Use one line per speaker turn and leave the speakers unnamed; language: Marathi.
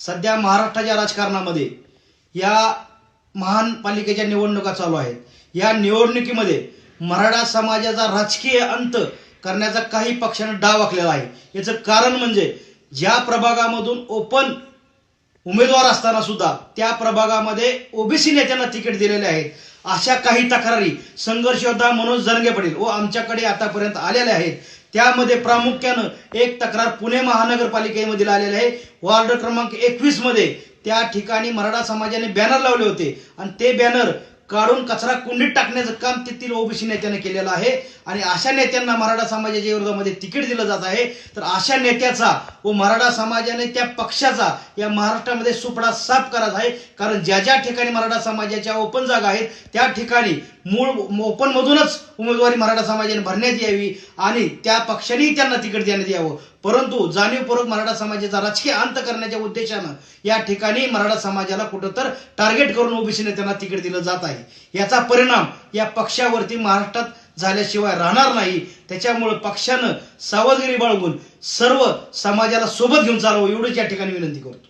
सध्या महाराष्ट्राच्या राजकारणामध्ये या महान पालिकेच्या निवडणुका चालू आहेत. या निवडणुकीमध्ये मराठा समाजाचा राजकीय अंत करण्याचा काही पक्षानं डाव आखलेला आहे. याचं कारण म्हणजे ज्या प्रभागामधून ओपन उमेदवार असताना सुद्धा त्या प्रभागामध्ये ओबीसी नेत्यांना तिकीट दिलेले आहेत अशा काही तक्रारी संघर्ष योद्धा मनोज जरंगे पाटील व आमच्याकडे आतापर्यंत आलेल्या आहेत. त्यामध्ये प्रामुख्यानं एक तक्रार पुणे महानगरपालिकेमधील आलेली आहे. वॉर्ड क्रमांक एकवीसमध्ये त्या ठिकाणी मराठा समाजाने बॅनर लावले होते. आणि ते बॅनर काढून कचरा कुंडीत टाकण्याचं काम तेथील ओबीसी नेत्याने केलेलं आहे. आणि अशा नेत्यांना मराठा समाजाच्या विरोधामध्ये तिकीट दिलं जात आहे. तर अशा नेत्याचा व मराठा समाजाने त्या पक्षाचा या महाराष्ट्रामध्ये सुपडा साफ करत आहे. कारण ज्या ज्या ठिकाणी मराठा समाजाच्या ओपन जागा आहेत त्या ठिकाणी मूळ ओपनमधूनच उमेदवारी मराठा समाजाने भरण्यात यावी आणि त्या पक्षानेही त्यांना तिकीट देण्यात यावं. परंतु जाणीवपूर्वक मराठा समाजाचा राजकीय अंत करण्याच्या उद्देशानं या ठिकाणी मराठा समाजाला कुठं तर टार्गेट करून ओबीसीने त्यांना तिकीट दिलं जात आहे. याचा परिणाम या पक्षावरती महाराष्ट्रात झाल्याशिवाय राहणार नाही. त्याच्यामुळे पक्षानं सावधगिरी बाळगून सर्व समाजाला सोबत घेऊन चालावं एवढंच या ठिकाणी विनंती करतो.